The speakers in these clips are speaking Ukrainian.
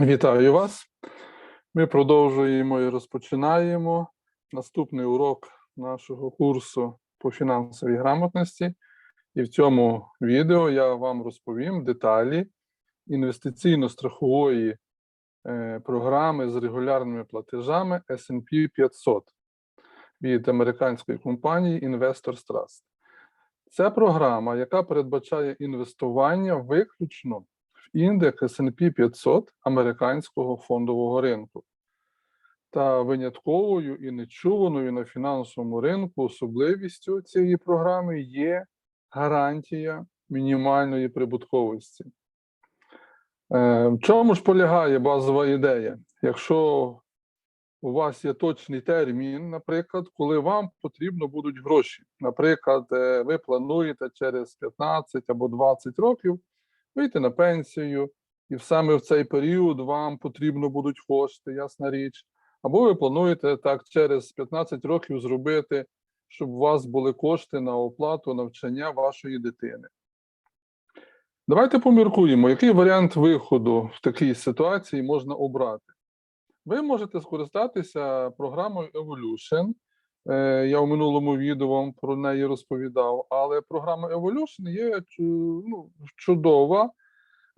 Вітаю вас. Ми продовжуємо і розпочинаємо наступний урок нашого курсу по фінансовій грамотності. І в цьому відео я вам розповім деталі інвестиційно-страхової е, програми з регулярними платежами S&P 500 від американської компанії Investors Trust. Це програма, яка передбачає інвестування виключно індекс S&P 500 американського фондового ринку. Та винятковою і нечуваною на фінансовому ринку особливістю цієї програми є гарантія мінімальної прибутковості. Е, В чому ж полягає базова ідея? Якщо у вас є точний термін, наприклад, коли вам потрібно будуть гроші. Наприклад, е, ви плануєте через 15 або 20 років вийти на пенсію, і саме в цей період вам потрібно будуть кошти, ясна річ. Або ви плануєте так через 15 років зробити, щоб у вас були кошти на оплату навчання вашої дитини. Давайте поміркуємо, який варіант виходу в такій ситуації можна обрати. Ви можете скористатися програмою Evolution. Е, Я у минулому відео вам про неї розповідав, але програма Evolution є ну, чудова,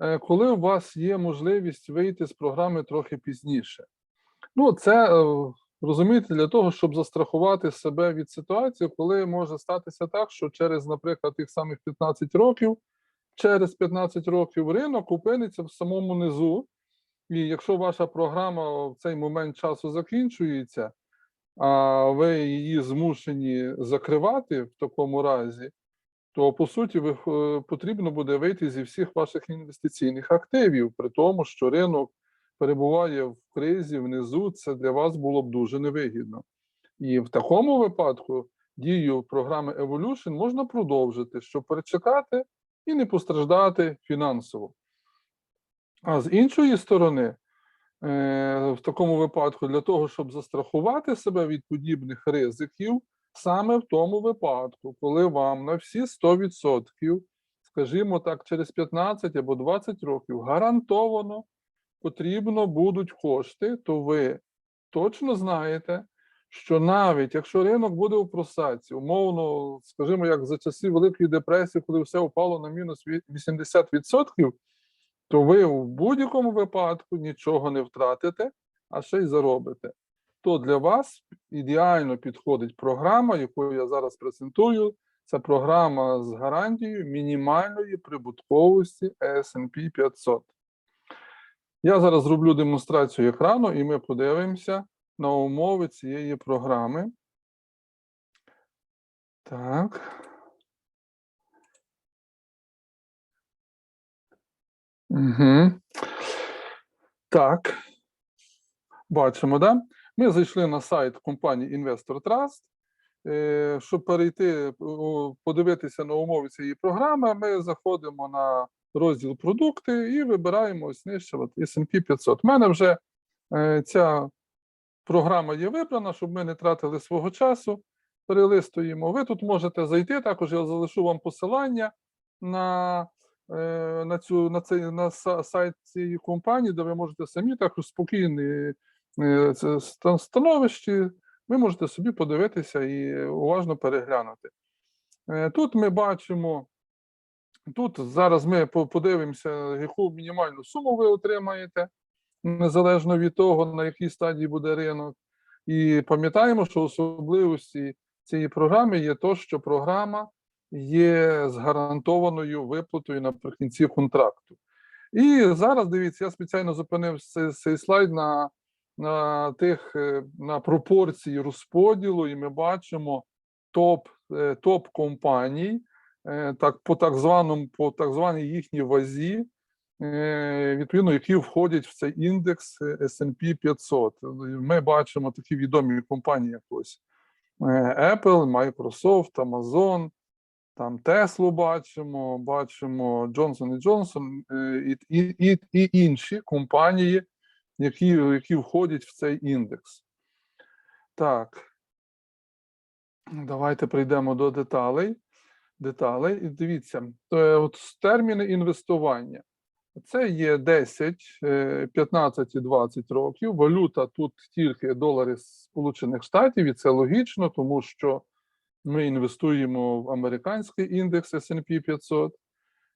е, коли у вас є можливість вийти з програми трохи пізніше. Ну, це е, розумієте, для того, щоб застрахувати себе від ситуації, коли може статися так, що через, наприклад, тих самих 15 років, через 15 років ринок опиниться в самому низу. І якщо ваша програма в цей момент часу закінчується, а ви її змушені закривати в такому разі, то по суті ви, е, потрібно буде вийти зі всіх ваших інвестиційних активів, при тому, що ринок перебуває в кризі внизу, це для вас було б дуже невигідно. І в такому випадку дію програми Evolution можна продовжити, щоб перечекати і не постраждати фінансово. А з іншої сторони, в такому випадку, для того, щоб застрахувати себе від подібних ризиків, саме в тому випадку, коли вам на всі 100%, скажімо так, через 15 або 20 років гарантовано потрібно будуть кошти, то ви точно знаєте, що навіть якщо ринок буде у просадці, умовно, скажімо, як за часів Великої депресії, коли все впало на мінус ві- 80%, то ви в будь-якому випадку нічого не втратите, а ще й заробите. То для вас ідеально підходить програма, яку я зараз презентую. Це програма з гарантією мінімальної прибутковості S&P 500. Я зараз зроблю демонстрацію екрану, і ми подивимося на умови цієї програми. Так. Угу. Так. Бачимо, да? Ми зайшли на сайт компанії Investor Trust. Е, Щоб перейти, подивитися на умови цієї програми, ми заходимо на розділ продукти і вибираємо ось нижче от S&P 500. У мене вже е, ця програма є вибрана, щоб ми не тратили свого часу. Перелистуємо. Ви тут можете зайти, також я залишу вам посилання на, на, цю, на, цей, на сайт цієї компанії, де ви можете самі також спокійні е, становищі, ви можете собі подивитися і уважно переглянути. Е, Тут ми бачимо, тут зараз ми подивимося, яку мінімальну суму ви отримаєте, незалежно від того, на якій стадії буде ринок. І пам'ятаємо, що особливості цієї програми є то, що програма є з гарантованою виплатою наприкінці контракту. І зараз дивіться, я спеціально зупинив цей, цей слайд на, на тих е, на пропорції розподілу, і ми бачимо топ, е, топ компаній, е, так по так званому, по так званій їхній вазі, відповідно, які входять в цей індекс S&P 500. Ми бачимо такі відомі компанії, як ось е, Apple, Microsoft, Amazon, там Теслу бачимо, бачимо е, і, і, і, і інші компанії, які, які входять в цей індекс. Так. Давайте прийдемо до деталей. Деталей. І дивіться, е, от терміни інвестування. Це є 10, е, 15 і 20 років. Валюта тут тільки долари Сполучених Штатів, і це логічно, тому що ми інвестуємо в американський індекс S&P 500.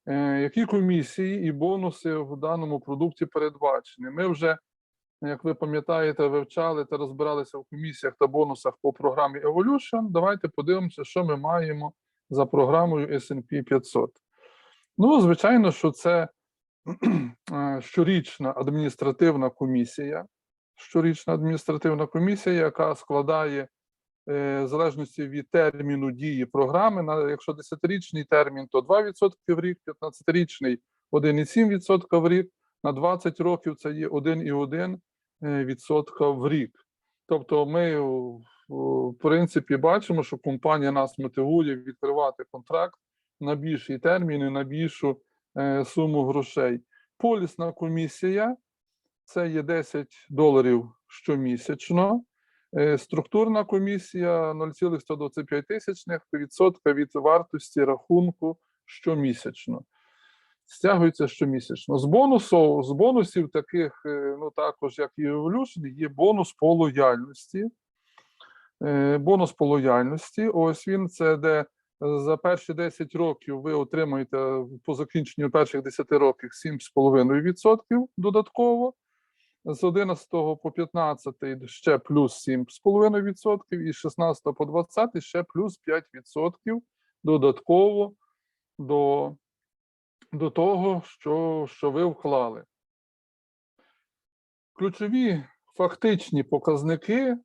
Е, Які комісії і бонуси в даному продукті передбачені? Ми вже, як ви пам'ятаєте, вивчали та розбиралися в комісіях та бонусах по програмі Evolution. Давайте подивимося, що ми маємо за програмою S&P 500. Ну, звичайно, що це е, щорічна адміністративна комісія. Щорічна адміністративна комісія, яка складає в залежності від терміну дії програми. Якщо 10-річний термін, то 2% в рік, 15-річний 1,7% в рік, на 20 років це є 1,1% в рік. Тобто, ми в в принципі бачимо, що компанія нас мотивує відкривати контракт на більший термін і на більшу е, суму грошей. Полісна комісія це є 10 доларів щомісячно. Е, Структурна комісія 0,125 тисячних відсотка від вартості рахунку щомісячно. Стягується щомісячно. З бонусу, з бонусів таких, е, ну також як і Evolution, є бонус по лояльності. Е, Бонус по лояльності. Ось він це де за перші 10 років ви отримаєте по закінченню перших 10 років 7,5% додатково. З 11 по 15 ще плюс 7,5%, і з 16 по 20 ще плюс 5% додатково до, до того, що, що ви вклали. Ключові фактичні показники,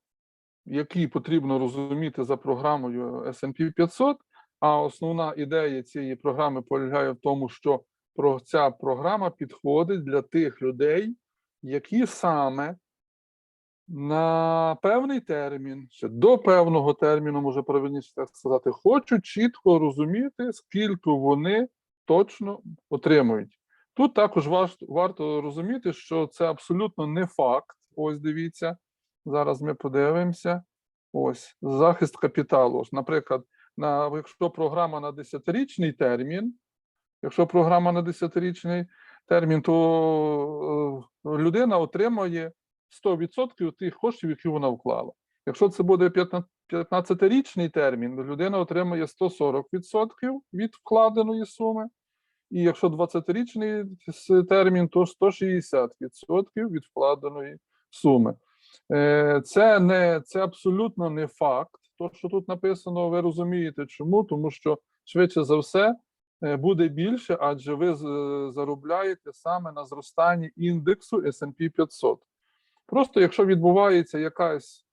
які потрібно розуміти за програмою S&P 500, а основна ідея цієї програми полягає в тому, що ця програма підходить для тих людей, які саме на певний термін, чи до певного терміну, може правильніше так сказати, хочуть чітко розуміти, скільки вони точно отримують. Тут також варто, розуміти, що це абсолютно не факт. Ось дивіться, зараз ми подивимося. Ось захист капіталу. Наприклад, на, якщо програма на 10-річний термін, якщо програма на 10-річний термін, то е, людина отримує 100% тих коштів, які вона вклала. Якщо це буде 15 15-річний термін, людина отримує 140% від вкладеної суми. І якщо 20-річний термін, то 160% від вкладеної суми. Е, Це не це абсолютно не факт. То, що тут написано, ви розумієте, чому? Тому що швидше за все буде більше, адже ви заробляєте саме на зростанні індексу S&P 500. Просто якщо відбувається якась,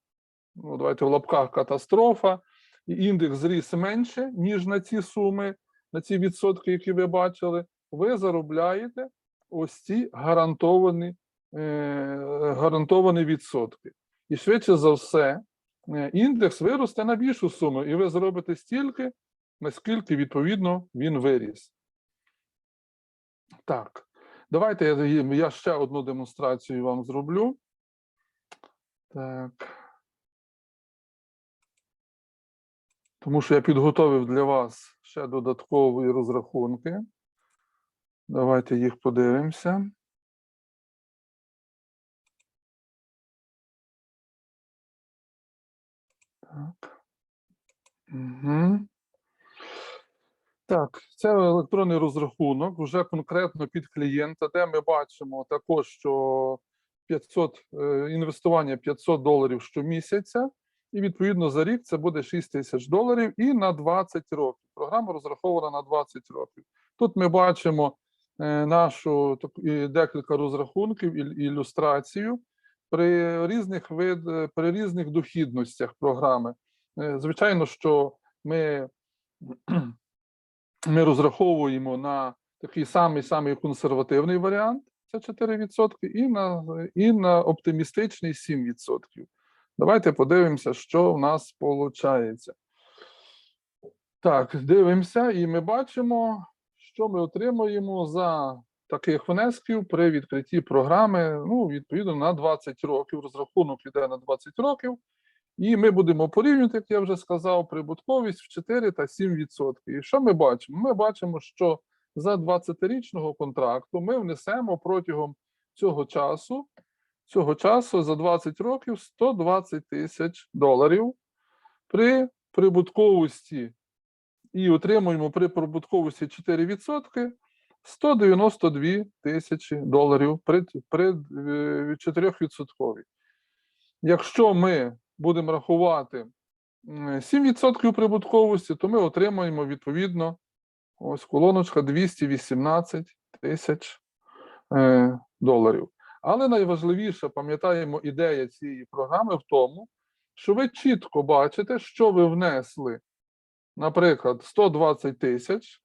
ну давайте в лапках катастрофа, і індекс зріс менше, ніж на ці суми, на ці відсотки, які ви бачили, ви заробляєте ось ці гарантовані, е, гарантовані відсотки. І швидше за все, е, індекс виросте на більшу суму, і ви заробите стільки, наскільки відповідно він виріс. Так, давайте я, я ще одну демонстрацію вам зроблю. Так. Тому що я підготовив для вас ще додаткові розрахунки. Давайте їх подивимося. Так. Угу. Так, це електронний розрахунок вже конкретно під клієнта, де ми бачимо також, що 500 е, інвестування 500 доларів щомісяця, і відповідно за рік це буде 6 тисяч доларів і на 20 років. Програма розрахована на 20 років. Тут ми бачимо е, нашу декілька розрахунків і ілюстрацію при різних вид, е, при різних дохідностях програми. Звичайно, що ми, ми розраховуємо на такий самий самий консервативний варіант, це 4%, і на, і на оптимістичний 7%. Давайте подивимося, що в нас виходить. Так, дивимося, і ми бачимо, що ми отримуємо за таких внесків при відкритті програми. Ну, відповідно, на 20 років. Розрахунок йде на 20 років. І ми будемо порівнювати, як я вже сказав, прибутковість в 4 та 7%. І що ми бачимо? Ми бачимо, що за 20-річного контракту ми внесемо протягом цього часу, цього часу за 20 років 120 тисяч доларів при прибутковості і отримуємо при прибутковості 4% 192 тисячі доларів при, при е, 4%. Якщо ми будемо рахувати 7% прибутковості, то ми отримаємо відповідно ось колоночка 218 тисяч е, доларів. Але найважливіше, пам'ятаємо, ідея цієї програми в тому, що ви чітко бачите, що ви внесли, наприклад, 120 тисяч,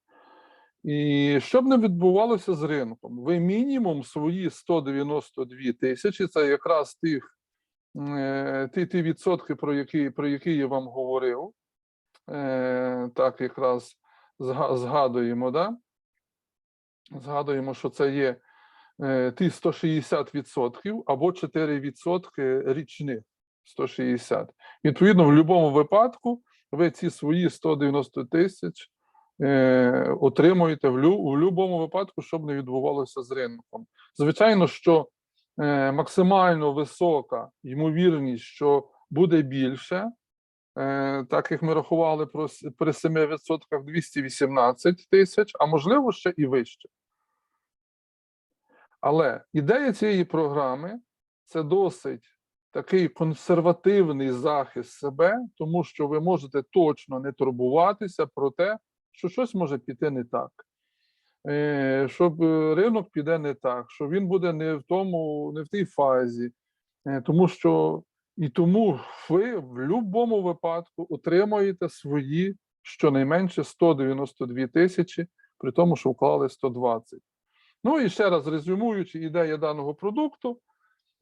і що б не відбувалося з ринком, ви мінімум свої 192 тисячі, це якраз тих, ті, ті відсотки, про які, про які я вам говорив, е, так якраз згадуємо, да? згадуємо, що це є е, ті 160% або 4% річних 160. Відповідно, в будь-якому випадку ви ці свої 190 тисяч е, отримуєте в, будь-якому випадку, щоб не відбувалося з ринком. Звичайно, що е, максимально висока ймовірність, що буде більше, е, так як ми рахували при 7% 218 тисяч, а можливо ще і вище. Але ідея цієї програми це досить такий консервативний захист себе, тому що ви можете точно не турбуватися про те, що щось може піти не так. Е, Щоб е, ринок піде не так, що він буде не в тому, не в тій фазі, Е, тому що і тому ви в будь-якому випадку отримаєте свої щонайменше 192 тисячі, при тому, що вклали 120. Ну і ще раз резюмуючи ідея даного продукту,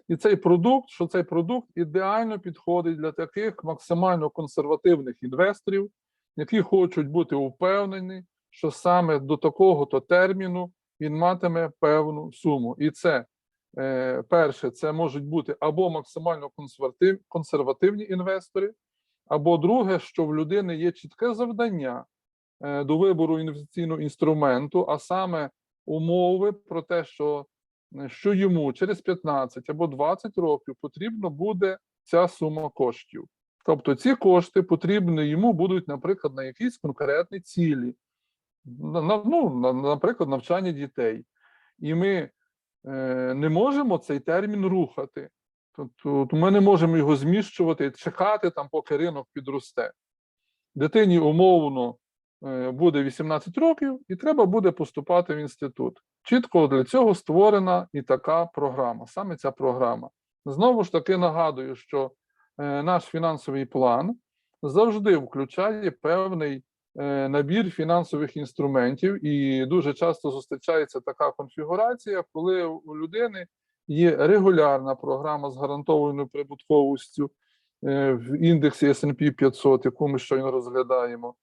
і цей продукт, що цей продукт ідеально підходить для таких максимально консервативних інвесторів, які хочуть бути впевнені, що саме до такого-то терміну він матиме певну суму. І це е, перше, це можуть бути або максимально консерватив, консервативні інвестори, або друге, що в людини є чітке завдання е, до вибору інвестиційного інструменту, а саме умови про те, що, е, що йому через 15 або 20 років потрібно буде ця сума коштів. Тобто ці кошти потрібні йому будуть, наприклад, на якісь конкретні цілі, ну, на, наприклад, навчання дітей. І ми е, не можемо цей термін рухати. Тобто ми не можемо його зміщувати, чекати там, поки ринок підросте. Дитині умовно е, буде 18 років, і треба буде поступати в інститут. Чітко для цього створена і така програма, саме ця програма. Знову ж таки нагадую, що е, наш фінансовий план завжди включає певний набір фінансових інструментів, і дуже часто зустрічається така конфігурація, коли у людини є регулярна програма з гарантованою прибутковістю е, в індексі S&P 500, яку ми щойно розглядаємо.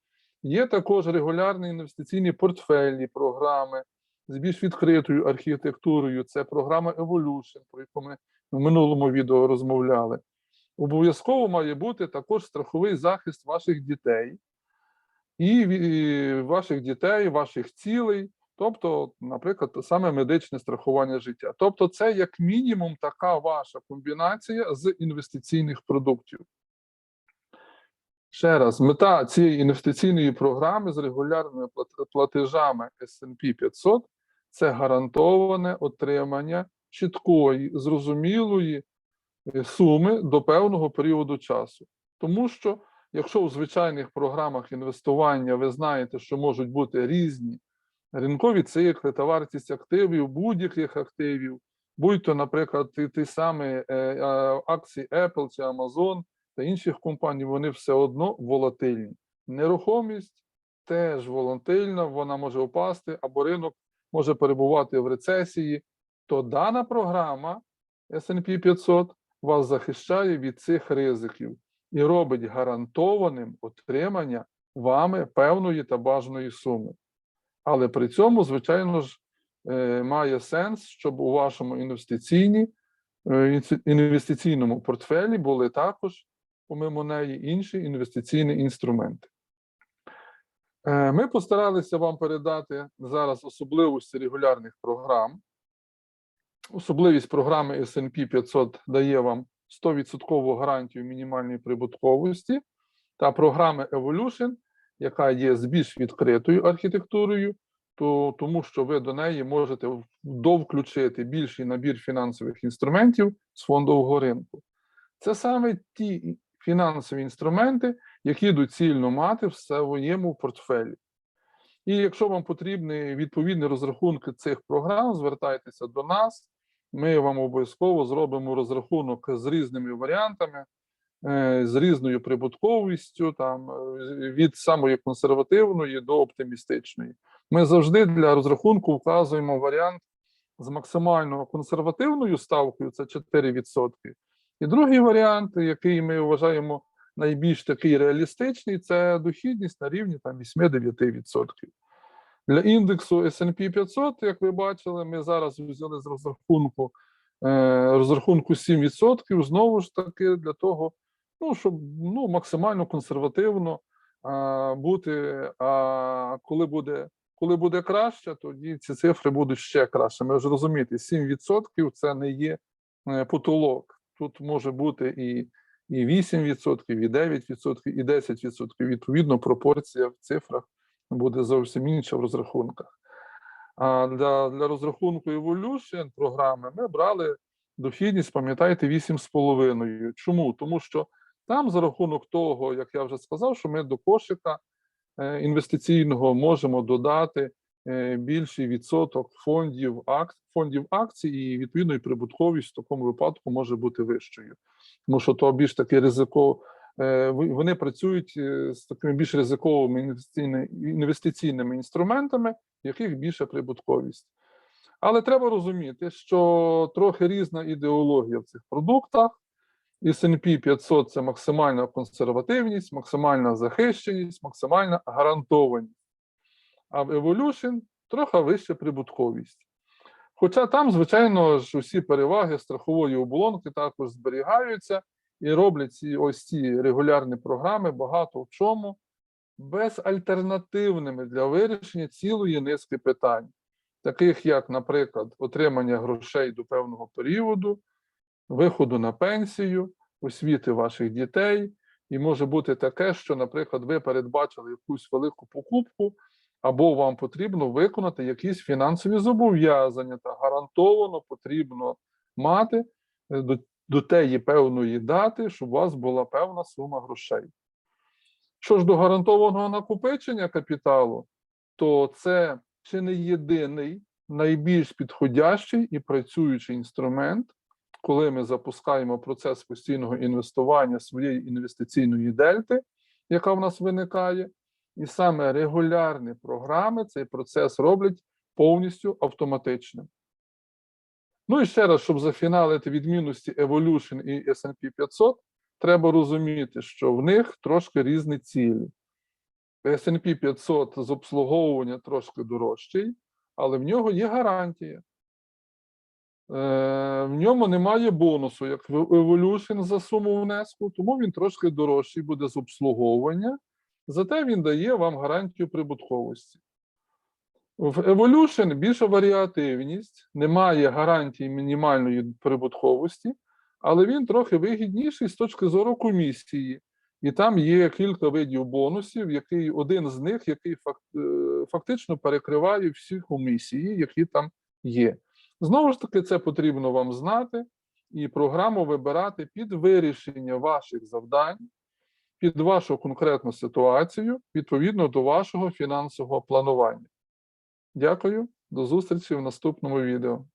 Є також регулярні інвестиційні портфельні програми з більш відкритою архітектурою. Це програма Evolution, про яку ми в минулому відео розмовляли. Обов'язково має бути також страховий захист ваших дітей і ваших дітей, ваших цілей, тобто, наприклад, саме медичне страхування життя. Тобто, це як мінімум така ваша комбінація з інвестиційних продуктів. Ще раз, мета цієї інвестиційної програми з регулярними платежами S&P 500 – це гарантоване отримання чіткої, зрозумілої е, суми до певного періоду часу. Тому що, якщо у звичайних програмах інвестування ви знаєте, що можуть бути різні ринкові цикли та вартість активів, будь-яких активів, будь-то, наприклад, ті, ті самі е, акції Apple чи Amazon та інших компаній, вони все одно волатильні. Нерухомість теж волатильна, вона може впасти, або ринок може перебувати в рецесії, то дана програма S&P 500 вас захищає від цих ризиків і робить гарантованим отримання вами певної та бажаної суми. Але при цьому, звичайно ж, е, має сенс, щоб у вашому е, інвестиційному портфелі були також, помимо неї, інші інвестиційні інструменти. Е, Ми постаралися вам передати зараз особливості регулярних програм. Особливість програми S&P 500 дає вам 100% гарантію мінімальної прибутковості та програми Evolution, яка є з більш відкритою архітектурою, то, тому що ви до неї можете довключити більший набір фінансових інструментів з фондового ринку. Це саме ті фінансові інструменти, які доцільно мати в своєму портфелі. І якщо вам потрібні відповідні розрахунки цих програм, звертайтеся до нас. Ми вам обов'язково зробимо розрахунок з різними варіантами, е, з різною прибутковістю, там е, від самої консервативної до оптимістичної. Ми завжди для розрахунку вказуємо варіант з максимально консервативною ставкою, це 4%. І другий варіант, який ми вважаємо найбільш такий реалістичний, це дохідність на рівні там 8-9%. Для індексу S&P 500, як ви бачили, ми зараз взяли з розрахунку, е, розрахунку 7%, знову ж таки, для того, ну, щоб ну, максимально консервативно а, бути. А коли буде, коли буде краще, тоді ці цифри будуть ще краще. Ми ж розумієте, 7% це не є е, потолок. Тут може бути і, і 8%, і 9%, і 10%. Відповідно, пропорція в цифрах буде зовсім інша в розрахунках. А для, для розрахунку Evolution програми ми брали дохідність, пам'ятаєте, 8,5. Чому? Тому що там за рахунок того, як я вже сказав, що ми до кошика е, інвестиційного можемо додати е, більший відсоток фондів, ак, фондів акцій, і відповідно і прибутковість в такому випадку може бути вищою. Тому що то більш таки ризико, вони працюють е, з такими більш ризиковими інвестиційними інструментами, в яких більша прибутковість. Але треба розуміти, що трохи різна ідеологія в цих продуктах. S&P 500 – це максимальна консервативність, максимальна захищеність, максимальна гарантованість. А в Evolution трохи вища прибутковість. Хоча там, звичайно ж, усі переваги страхової оболонки також зберігаються і роблять ці ось ці регулярні програми багато в чому безальтернативними для вирішення цілої низки питань, таких як, наприклад, отримання грошей до певного періоду, виходу на пенсію, освіти ваших дітей. І може бути таке, що, наприклад, ви передбачили якусь велику покупку, або вам потрібно виконати якісь фінансові зобов'язання, та гарантовано потрібно мати е, до, до теї певної дати, щоб у вас була певна сума грошей. Що ж до гарантованого накопичення капіталу, то це чи не єдиний найбільш підходящий і працюючий інструмент, коли ми запускаємо процес постійного інвестування своєї інвестиційної дельти, яка в нас виникає, і саме регулярні програми цей процес роблять повністю автоматичним. Ну і ще раз, щоб зафіналити відмінності Evolution і S&P 500, треба розуміти, що в них трошки різні цілі. S&P 500 з обслуговування трошки дорожчий, але в нього є гарантія. Е, в ньому немає бонусу, як в Evolution за суму внеску, тому він трошки дорожчий буде з обслуговування, зате він дає вам гарантію прибутковості. В Evolution більша варіативність, немає гарантії мінімальної прибутковості, але він трохи вигідніший з точки зору комісії. І там є кілька видів бонусів, який один з них, який е, фактично перекриває всі комісії, які там є. Знову ж таки, це потрібно вам знати і програму вибирати під вирішення ваших завдань, під вашу конкретну ситуацію, відповідно до вашого фінансового планування. Дякую, до зустрічі в наступному відео.